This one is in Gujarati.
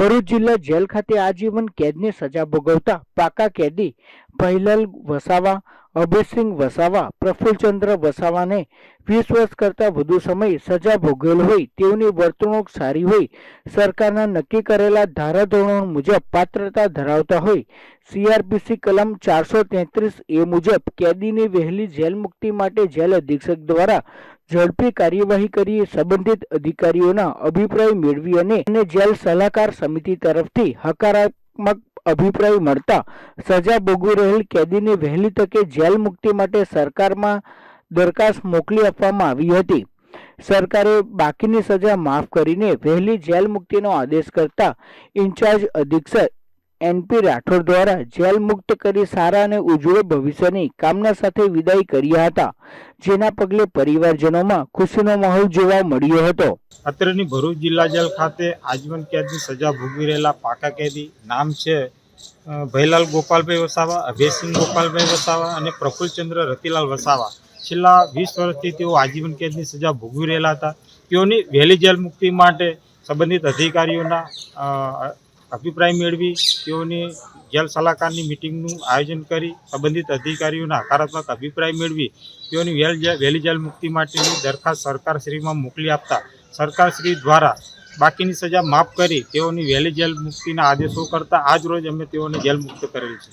ભરૂચ જિલ્લા જેલ ખાતે આજીવન કેદની સજા ભોગવતા પાકા કેદી ભૈલાલ વસાવા, અભયસિંહ વસાવા, પ્રફુલ્લચંદ્ર વસાવાને વીસ વર્ષ કરતાં વધુ સમય સજા ભોગવેલ હોય તેઓની વર્તણૂક સારી હોય, સરકારના નક્કી કરેલા ધારાધોરણો મુજબ પાત્રતા ધરાવતા હોય, સીઆરપીસી કલમ ચારસો તેત્રીસ એ મુજબ કેદીની વહેલી જેલ મુક્તિ માટે જેલ અધિક્ષક દ્વારા ઝડપી કાર્યવાહી કરી સંબંધિત અધિકારીઓના અભિપ્રાય મેળવી અને જેલ સલાહકાર સમિતિ તરફથી હકારાત્મક અભિપ્રાય મળતા સજા ભોગવી રહેલ કેદીને વહેલી તકે જેલ મુક્તિ માટે સરકારમાં દરખાસ્ત મોકલી આપવામાં આવી હતી. સરકારે બાકીની સજા માફ કરીને વહેલી જેલ મુક્તિનો આદેશ કરતા ઇન્ચાર્જ અધિક્ષક એનપી રાઠોડ દ્વારા જેલ મુક્ત કરી સારા અને ઉજ્જવળ ભવિષ્યની કામના સાથે વિદાય કર્યા હતા, જેના પગલે પરિવારજનોમાં ખુશીનો માહોલ જોવા મળ્યો હતો. અત્રેની ભરૂચ જિલ્લા જેલ ખાતે આજીવન કેદની સજા ભોગવી રહેલા પાકા કેદી નામ છે ભયલાલ ગોપાલભાઈ વસાવા, અભયસિંહ ગોપાલભાઈ વસાવા અને પ્રફુલ્લચંદ્ર રતિલાલ વસાવા. છેલ્લા વીસ વર્ષથી તેઓ આજીવન કેદની સજા ભોગવી રહેલા હતા. તેઓની વહેલી જેલ મુક્તિ માટે સંબંધિત અધિકારીઓના અભિપ્રાય મેળવી, તેઓની જેલ સલાહકારની મિટિંગનું આયોજન કરી, સંબંધિત અધિકારીઓના હકારાત્મક અભિપ્રાય મેળવી, તેઓની વહેલ જેલ મુક્તિ માટેની દરખાસ્ત સરકારશ્રીમાં મોકલી આપતા સરકારશ્રી દ્વારા બાકીની સજા માફ કરી તેઓની વહેલી જેલ મુક્તિના આદેશો કરતા, આજ રોજ અમે તેઓને જેલ મુક્ત કરેલ છે.